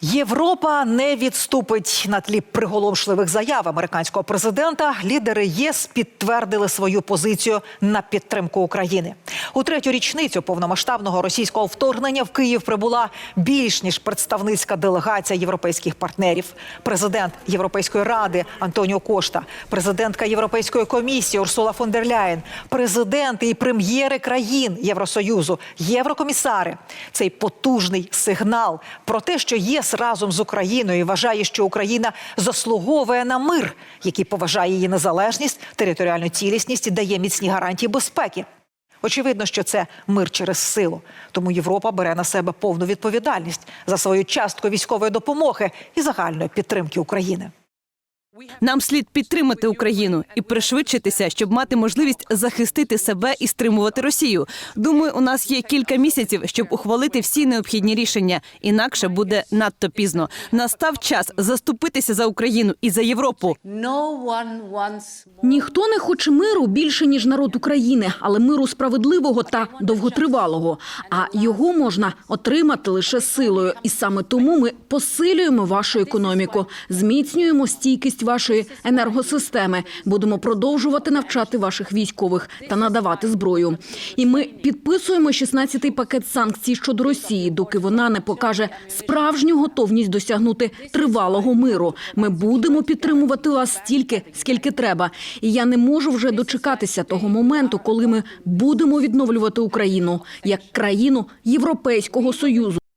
Європа не відступить на тлі приголомшливих заяв американського президента. Лідери ЄС підтвердили свою позицію на підтримку України. У третю річницю повномасштабного російського вторгнення в Київ прибула більш ніж представницька делегація європейських партнерів. Президент Європейської ради Антоніо Кошта, президентка Європейської комісії Урсула фон дер Ляєн, президенти і прем'єри країн Євросоюзу, єврокомісари. Цей потужний сигнал про те, що ЄС разом з Україною вважає, що Україна заслуговує на мир, який поважає її незалежність, територіальну цілісність і дає міцні гарантії безпеки. Очевидно, що це мир через силу. Тому Європа бере на себе повну відповідальність за свою частку військової допомоги і загальної підтримки України. Нам слід підтримати Україну і пришвидшитися, щоб мати можливість захистити себе і стримувати Росію. Думаю, у нас є кілька місяців, щоб ухвалити всі необхідні рішення. Інакше буде надто пізно. Настав час заступитися за Україну і за Європу. Ніхто не хоче миру більше ніж народ України, але миру справедливого та довготривалого. А його можна отримати лише силою. І саме тому ми посилюємо вашу економіку, зміцнюємо стійкість вашої енергосистеми, будемо продовжувати навчати ваших військових та надавати зброю. І ми підписуємо 16-й пакет санкцій щодо Росії, доки вона не покаже справжню готовність досягнути тривалого миру. Ми будемо підтримувати вас стільки, скільки треба. І я не можу вже дочекатися того моменту, коли ми будемо відновлювати Україну як країну Європейського союзу.